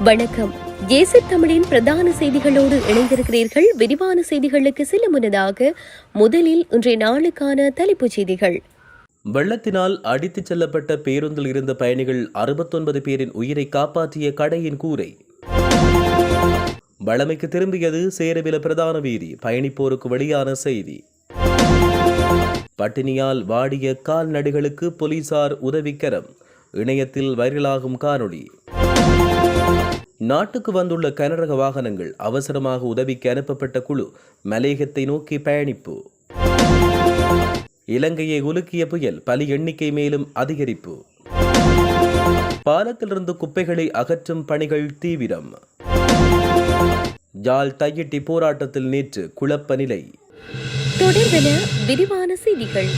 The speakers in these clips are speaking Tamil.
வணக்கம். ஏசி தமிழின் பிரதான செய்திகளோடு இணைந்திருக்கிறீர்கள். விரிவான செய்திகளுக்கு செல்ல முன்னதாக முதலில் இன்றைய நாளுக்கான தலைப்புச் செய்திகள். வெள்ளத்தினால் அடித்துச் செல்லப்பட்ட பேருந்தில் இருந்த பயணிகள் அறுபத்தொன்பது பேரின் உயிரை காப்பாற்றிய கடையின் கூரை. வளமைக்கு திரும்பியது சேரவில பிரதான வீதி பயணிப்போருக்கு வெளியான செய்தி. பட்டினியால் வாடிய கால்நடைகளுக்கு போலீசார் உதவிக்கரம். இணையத்தில் வைரலாகும் காணொளி. நாட்டுக்கு வந்துள்ள கனரக வாகனங்கள் அவசரமாக உதவிக்கு அனுப்பப்பட்ட குழு மலேகத்தை நோக்கி பயணிப்பு. இலங்கையை உலுக்கிய புயல் பலி எண்ணிக்கை மேலும் அதிகரிப்பு. பாலத்திலிருந்து குப்பைகளை அகற்றும் பணிகள் தீவிரம். ஜால் தையிட்டி போராட்டத்தில் நேற்று குழப்ப நிலை. தொடர்பென விரிவான செய்திகள்.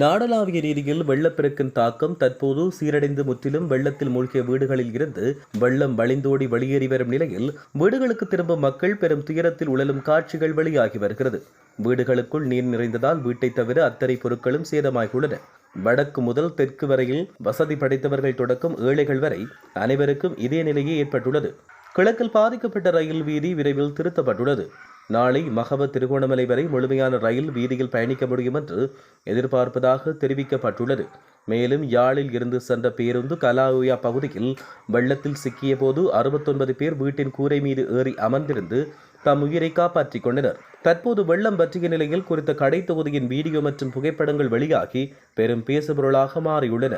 நாடளாவிய ரீதியில் வெள்ளப்பெருக்கின் தாக்கம் தற்போது சீரடைந்து முற்றிலும் வெள்ளத்தில் மூழ்கிய வீடுகளில் இருந்து வெள்ளம் வழிந்தோடி வெளியேறி வரும் நிலையில் வீடுகளுக்கு திரும்பும் மக்கள் பெரும் துயரத்தில் உழலும் காட்சிகள் வெளியாகி வருகிறது. வீடுகளுக்குள் நீர் நிறைந்ததால் வீட்டை தவிர அத்தனை பொருட்களும் சேதமாகியுள்ளன. வடக்கு முதல் தெற்கு வரையில் வசதி படைத்தவர்கள் தொடக்கம் ஏழைகள் வரை அனைவருக்கும் இதே நிலையே ஏற்பட்டுள்ளது. கிழக்கில் பாதிக்கப்பட்ட ரயில் வீதி விரைவில் திருத்தப்பட்டுள்ளது. நாளை மகவ திருகோணமலை வரை முழுமையான ரயில் வீதியில் பயணிக்க முடியும் என்று எதிர்பார்ப்பதாக தெரிவிக்கப்பட்டுள்ளது. மேலும் யாழில் இருந்து சென்ற பேருந்து கலாவுயா பகுதியில் வெள்ளத்தில் சிக்கிய போது அறுபத்தொன்பது பேர் வீட்டின் கூரை மீது ஏறி அமர்ந்திருந்து தம் உயிரை காப்பாற்றிக் கொண்டனர். தற்போது வெள்ளம் பற்றிய நிலையில் குறித்த கடை தொகுதியின் வீடியோ மற்றும் புகைப்படங்கள் வெளியாகி பெரும் பேசுபொருளாக மாறியுள்ளன.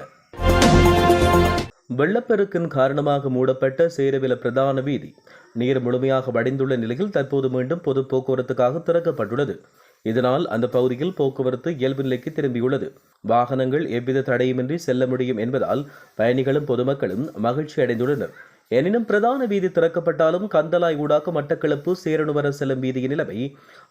வெள்ளப்பெருக்கின் காரணமாக மூடப்பட்ட சேரவில பிரதான வீதி நீர் முழுமையாக வடிந்துள்ள நிலையில் தற்போது மீண்டும் பொது போக்குவரத்துக்காக திறக்கப்பட்டுள்ளது. இதனால் அந்த பகுதியில் போக்குவரத்து இயல்பு நிலைக்கு திரும்பியுள்ளது. வாகனங்கள் எவ்வித தடையுமின்றி செல்ல முடியும் என்பதால் பயணிகளும் பொதுமக்களும் மகிழ்ச்சி அடைந்துள்ளனர். எனினும் பிரதான வீதி திறக்கப்பட்டாலும் கந்தலாய் ஊடாக மட்டக்களப்பு சேரணுவர செல்லும் வீதியின் நிலைமை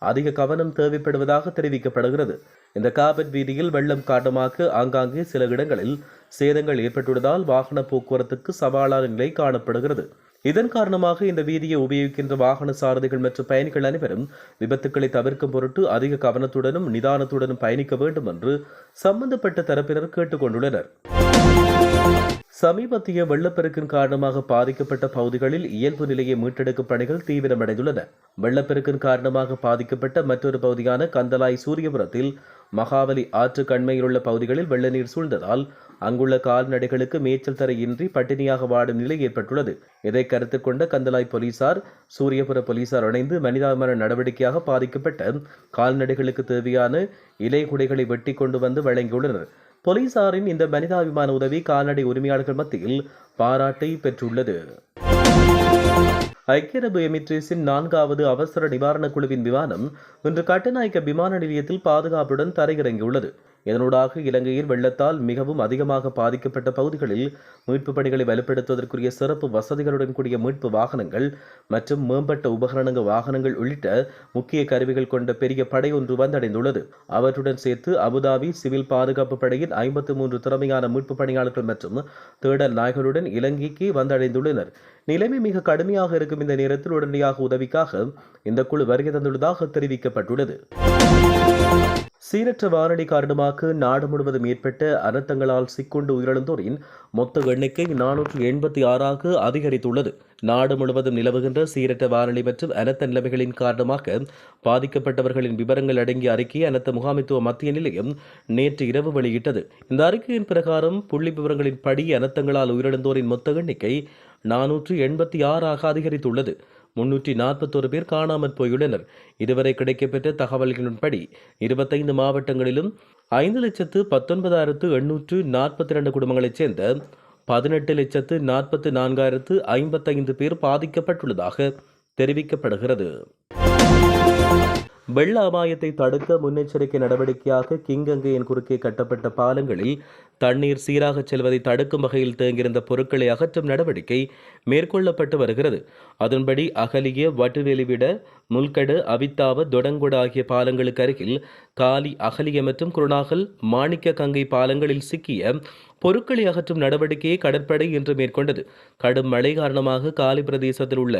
அதிக கவனம் தேவைப்படுவதாக தெரிவிக்கப்படுகிறது. இந்த காபட் வீதியில் வெள்ளம் காரணமாக ஆங்காங்கே சில இடங்களில் சேதங்கள் ஏற்பட்டுள்ளதால் வாகன போக்குவரத்துக்கு சவாலான நிலை காணப்படுகிறது. இதன் காரணமாக இந்த வீதியை உபயோகிக்கின்ற வாகன சாரதிகள் மற்றும் பயணிகள் அனைவரும் விபத்துக்களை தவிர்க்கும் பொருட்டு அதிக கவனத்துடனும் நிதானத்துடனும் பயணிக்க வேண்டும் என்று சம்பந்தப்பட்ட தரப்பினர் கேட்டுக்கொண்டுள்ளனர். சமீபத்திய வெள்ளப்பெருக்கின் காரணமாக பாதிக்கப்பட்ட பகுதிகளில் இயல்பு நிலையை மீட்டெடுக்கும் பணிகள் தீவிரமடைந்துள்ளன. வெள்ளப்பெருக்கின் காரணமாக பாதிக்கப்பட்ட மற்றொரு பகுதியான கந்தலாய் சூரியபுரத்தில் மகாவலி ஆற்று கண்மையில் உள்ள பகுதிகளில் வெள்ள நீர் சூழ்ந்ததால் அங்குள்ள கால்நடைகளுக்கு மேய்ச்சல் தரையின்றி பட்டினியாக வாடும் நிலை ஏற்பட்டுள்ளது. இதை கருத்து கொண்ட கந்தலாய் போலீசார் சூரியபுர போலீசார் இணைந்து மனிதாபிமான நடவடிக்கையாக பாதிக்கப்பட்ட கால்நடைகளுக்கு தேவையான இலை குடைகளை வெட்டி கொண்டு வந்து வழங்கியுள்ளனர். போலீசாரின் இந்த மனிதாபிமான உதவி கால்நடை உரிமையாளர்கள் மத்தியில் பாராட்டை பெற்றுள்ளது. ஐக்கிய அரபு எமிரேட்ஸின் நான்காவது அவசர நிவாரணக் குழுவின் விமானம் இன்று கட்டுநாயக்க விமான நிலையத்தில் பாதுகாப்புடன் தரையிறங்கியுள்ளது. இதனூடாக இலங்கையில் வெள்ளத்தால் மிகவும் அதிகமாக பாதிக்கப்பட்ட பகுதிகளில் மீட்பு பணிகளை வலுப்படுத்துவதற்குரிய சிறப்பு வசதிகளுடன் கூடிய மீட்பு வாகனங்கள் மற்றும் மேம்பட்ட உபகரணங்க வாகனங்கள் உள்ளிட்ட முக்கிய கருவிகள் கொண்ட பெரிய படை ஒன்று வந்தடைந்துள்ளது. அவற்றுடன் சேர்த்து அபுதாபி சிவில் பாதுகாப்பு படையின் ஐம்பத்து மூன்று திறமையான மீட்பு பணியாளர்கள் மற்றும் தேடல் நாய்களுடன் இலங்கைக்கு வந்தடைந்துள்ளனர். நிலைமை மிக கடுமையாக இருக்கும் இந்த நேரத்தில் உடனடியாக உதவிக்காக இந்த குழு வருகை தந்துள்ளதாக தெரிவிக்கப்பட்டுள்ளது. சீரற்ற வானொலி காரணமாக நாடு முழுவதும் ஏற்பட்ட அனர்த்தங்களால் சிக்கொண்டு உயிரிழந்தோரின் மொத்த எண்ணிக்கை நானூற்று எண்பத்தி ஆறாக அதிகரித்துள்ளது. நாடு முழுவதும் நிலவுகின்ற சீரற்ற வானொலி மற்றும் அனர்த்த நிலைமைகளின் காரணமாக பாதிக்கப்பட்டவர்களின் விவரங்கள் அடங்கிய அறிக்கையை அனர்த்த முகாமைத்துவ மத்திய நிலையம் நேற்று இரவு வெளியிட்டது. இந்த அறிக்கையின் பிரகாரம் புள்ளி விவரங்களின் படி அனர்த்தங்களால் உயிரிழந்தோரின் மொத்த எண்ணிக்கை நானூற்று எண்பத்தி ஆறாக அதிகரித்துள்ளது. முன்னூற்றி நாற்பத்தோரு பேர் காணாமற் போயுள்ளனர். இதுவரை கிடைக்கப்பெற்ற தகவல்களின்படி இருபத்தைந்து மாவட்டங்களிலும் ஐந்து லட்சத்து பத்தொன்பதாயிரத்து எண்ணூற்று நாற்பத்தி இரண்டு குடும்பங்களைச் சேர்ந்த பதினெட்டு லட்சத்து நாற்பத்து நான்காயிரத்து ஐம்பத்தைந்து பேர் பாதிக்கப்பட்டுள்ளதாக தெரிவிக்கப்படுகிறது. வெள்ள அபாயத்தை தடுக்க முன்னெச்சரிக்கை நடவடிக்கையாக கிங்கங்கையின் குறுக்கே கட்டப்பட்ட பாலங்களில் தண்ணீர் சீராக செல்வதை தடுக்கும் வகையில் தேங்கியிருந்த பொருட்களை அகற்றும் நடவடிக்கை மேற்கொள்ளப்பட்டு வருகிறது. அதன்படி அகலிய வட்டுவெளிவிட முல்கடு அவித்தாவ தொடங்குட ஆகிய பாலங்களுக்கு அருகில் காலி அகலிய மற்றும் குருணாகல் மாணிக்க கங்கை பாலங்களில் சிக்கிய பொருட்களை அகற்றும் நடவடிக்கையை கடற்படை இன்று மேற்கொண்டது. கடும் மழை காரணமாக காலி பிரதேசத்தில் உள்ள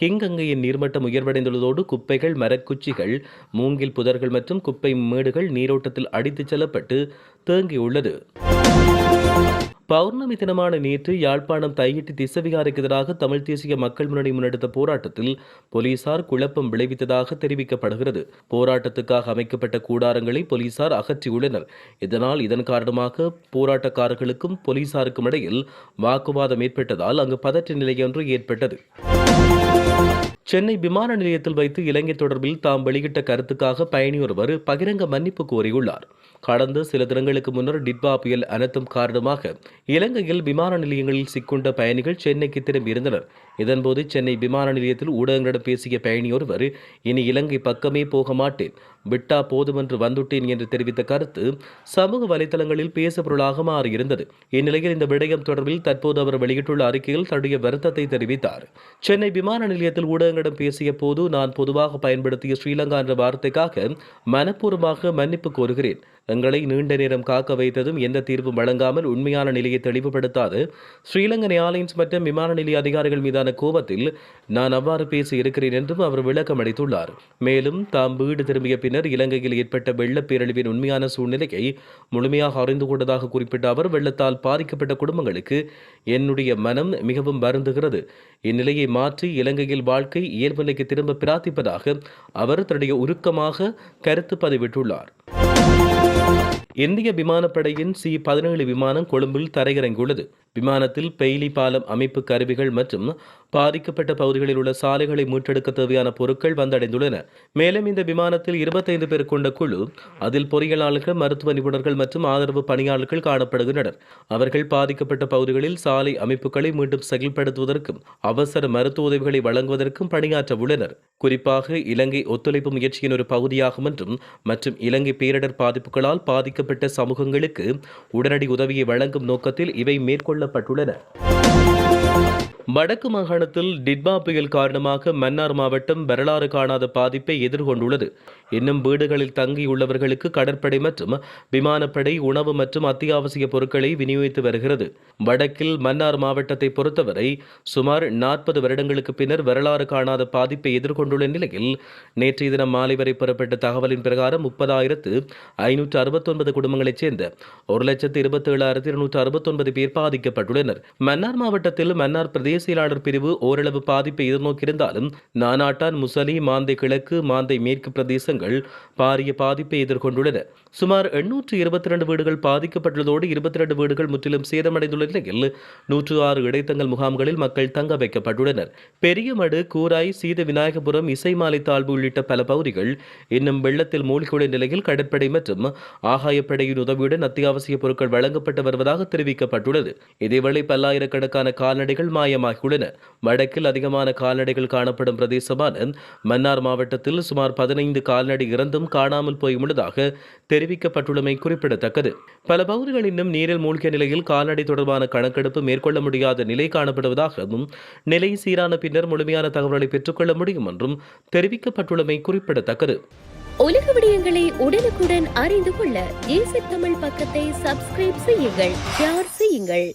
கிங்கங்கையின் நீர்மட்டம் உயர்வடைந்துள்ளதோடு குப்பைகள் மரக்குச்சிகள் மூங்கில் புதர்கள் மற்றும் குப்பை மேடுகள் நீரோட்டத்தில் அடித்துச் செல்லப்பட்டு தேங்கியுள்ளது. பௌர்ணமி தினமான நேற்று யாழ்ப்பாணம் தையிட்டு திசவிகாரைக்கு எதிராக தமிழ் தேசிய மக்கள் முன்னணி முன்னெடுத்த போராட்டத்தில் போலீசார் குழப்பம் விளைவித்ததாக தெரிவிக்கப்படுகிறது. போராட்டத்துக்காக அமைக்கப்பட்ட கூடாரங்களை போலீசார் அகற்றியுள்ளனர். இதனால் இதன் காரணமாக போராட்டக்காரர்களுக்கும் போலீசாருக்கும் இடையில் வாக்குவாதம் ஏற்பட்டதால் அங்கு பதற்ற நிலையொன்று ஏற்பட்டது. சென்னை விமான நிலையத்தில் வைத்து இலங்கை தொடர்பில் தாம் வெளியிட்ட கருத்துக்காக பயணி ஒருவர் பகிரங்க மன்னிப்பு கோரியுள்ளார். கடந்த சில தினங்களுக்கு முன்னர் டிட்பா புயல் அனர்த்தம் காரணமாக இலங்கையில் விமான நிலையங்களில் சிக்குண்ட பயணிகள் சென்னைக்கு திரும்பியிருந்தனர். இதன்போது சென்னை விமான நிலையத்தில் ஊடகங்களிடம் பேசிய பயணி ஒருவர் இனி இலங்கை பக்கமே போக மாட்டேன் விட்டா போதுமென்று வந்துட்டேன் என்று தெரிவித்த கருத்து சமூக வலைதளங்களில் பேசப்பொருளாக மாறியிருந்தது. இந்நிலையில் இந்த விடயம் தொடர்பில் தற்போது அவர் வெளியிட்டுள்ள அறிக்கையில் தன்னுடைய வருத்தத்தை தெரிவித்தார். சென்னை விமான நிலையத்தில் ஊடகங்களிடம் பேசிய போது நான் பொதுவாக பயன்படுத்திய ஸ்ரீலங்கா என்ற வார்த்தைக்காக மனப்பூர்வமாக மன்னிப்பு கோருகிறேன். எங்களை நீண்ட நேரம் காக்க வைத்ததும் எந்த தீர்வும் வழங்காமல் உண்மையான நிலையை தெளிவுபடுத்தாது. ஸ்ரீலங்கன் ஏர்லைன்ஸ் மற்றும் விமான நிலைய அதிகாரிகள் மீதான கோபத்தில் நான் அவ்வாறு பேசி இருக்கிறேன் என்றும் அவர் விளக்கம் அளித்துள்ளார். மேலும் தாம் வீடு திரும்பிய பின்னர் இலங்கையில் ஏற்பட்ட வெள்ளப்பேரழிவின் உண்மையான சூழ்நிலையை முழுமையாக அறிந்து கொண்டதாக குறிப்பிட்ட அவர் வெள்ளத்தால் பாதிக்கப்பட்ட குடும்பங்களுக்கு என்னுடைய மனம் மிகவும் வருந்துகிறது. இந்நிலையை மாற்றி இலங்கையில் வாழ்க்கை இயல்பு நிலைக்கு திரும்ப பிரார்த்திப்பதாக அவர் தன்னுடைய உருக்கமாக கருத்து பதிவிட்டுள்ளார். இந்திய விமானப்படையின் சி பதினேழு விமானம் கொழும்பில் தரையிறங்கியுள்ளது. விமானத்தில் பெய்லி பாலம் அமைப்பு கருவிகள் மற்றும் பாதிக்கப்பட்ட பகுதிகளில் உள்ள சாலைகளை மீட்டெடுக்க தேவையான பொருட்கள் வந்தடைந்துள்ளன. மேலும் இந்த விமானத்தில் இருபத்தைந்து பேர் கொண்ட குழு அதில் பொறியியலாளர்கள் மருத்துவ நிபுணர்கள் மற்றும் ஆதரவு பணியாளர்கள் காணப்படுகின்றனர். அவர்கள் பாதிக்கப்பட்ட பகுதிகளில் சாலை அமைப்புகளை மீண்டும் செயல்படுத்துவதற்கும் அவசர மருத்துவ உதவிகளை வழங்குவதற்கும் பணியாற்ற உள்ளனர். குறிப்பாக இலங்கை ஒத்துழைப்பு முயற்சியின் ஒரு பகுதியாகும் என்றும் மற்றும் இலங்கை பேரிடர் பாதிப்புகளால் பாதிக்கப்பட்ட சமூகங்களுக்கு உடனடி உதவியை வழங்கும் நோக்கத்தில் இவை மேற்கொள்ள மேற்கொள்ளப்பட்டுள்ளன வடக்கு மாகாணத்தில் டிட்பா புயல் காரணமாக மன்னார் மாவட்டம் வரலாறு காணாத பாதிப்பை எதிர்கொண்டுள்ளது. இன்னும் வீடுகளில் தங்கியுள்ளவர்களுக்கு கடற்படை மற்றும் விமானப்படை உணவு மற்றும் அத்தியாவசிய பொருட்களை விநியோகித்து வருகிறது. வடக்கில் மன்னார் மாவட்டத்தை பொறுத்தவரை சுமார் நாற்பது வருடங்களுக்கு பின்னர் வரலாறு காணாத பாதிப்பை எதிர்கொண்டுள்ள நிலையில் நேற்றைய தினம் மாலை வரை பெறப்பட்ட தகவலின் பிரகாரம் முப்பதாயிரத்து ஐநூற்று அறுபத்தொன்பது குடும்பங்களைச் சேர்ந்த ஒரு லட்சத்து இருபத்தி ஏழாயிரத்து இருநூற்று அறுபத்தொன்பது பேர் பாதிக்கப்பட்டுள்ளனர். மன்னார் மாவட்டத்தில் மன்னார் பிரதேச செயலாளர் பிரிவு ஓரளவு பாதிப்பை எதிர்நோக்கியிருந்தாலும் நானாட்டான் முசலி மாந்தை கிழக்கு மாந்தை மேற்கு பிரதேசங்கள் வீடுகள் பாரிய பாதிப்பை எதிர்கொண்டுள்ளன. சுமார் எண்ணூற்று இருபத்தி ரெண்டு வீடுகள் பாதிக்கப்பட்டுள்ளதோடு இருபத்தி ரெண்டு வீடுகள் முற்றிலும் சேதமடைந்துள்ள நிலையில் நூற்று ஆறு இடைத்தங்கள் முகாம்களில் மக்கள் தங்க வைக்கப்பட்டுள்ளனர். பெரியமடு கூராய் சீத விநாயகபுரம் இசைமாலை தாழ்வு உள்ளிட்ட பல பகுதிகள் இன்னும் வெள்ளத்தில் மூழ்கியுள்ள நிலையில் கடற்படை மற்றும் ஆகாயப்படையின் உதவியுடன் அத்தியாவசிய பொருட்கள் வழங்கப்பட்டு வருவதாக தெரிவிக்கப்பட்டுள்ளது. இதேவேளை பல்லாயிரக்கணக்கான கால்நடைகள் மாயமாகியுள்ளன. வடக்கில் அதிகமான கால்நடைகள் காணப்படும் பிரதேசமான மன்னார் மாவட்டத்தில் சுமார் பதினைந்து கால் கால்நடை இறந்தும் காணாமல் போயுள்ளதாக தெரிவிக்கப்பட்டுள்ளமை குறிப்பிடத்தக்கது. பல பகுதிகள் இன்னும் நீரில் மூழ்கிய நிலையில் கால்நடை தொடர்பான கணக்கெடுப்பு மேற்கொள்ள முடியாத நிலை காணப்படுவதாகவும் நிலை சீரான பின்னர் முழுமையான தகவல்களை பெற்றுக்கொள்ள முடியும் என்றும் தெரிவிக்கப்பட்டுள்ளமை குறிப்பிடத்தக்கது. உலக விடயங்களை உடனுக்குடன் அறிந்து கொள்ள தமிழ் பக்கத்தை சப்ஸ்கிரைப் செய்யுங்கள் ஷேர் செய்யுங்கள்.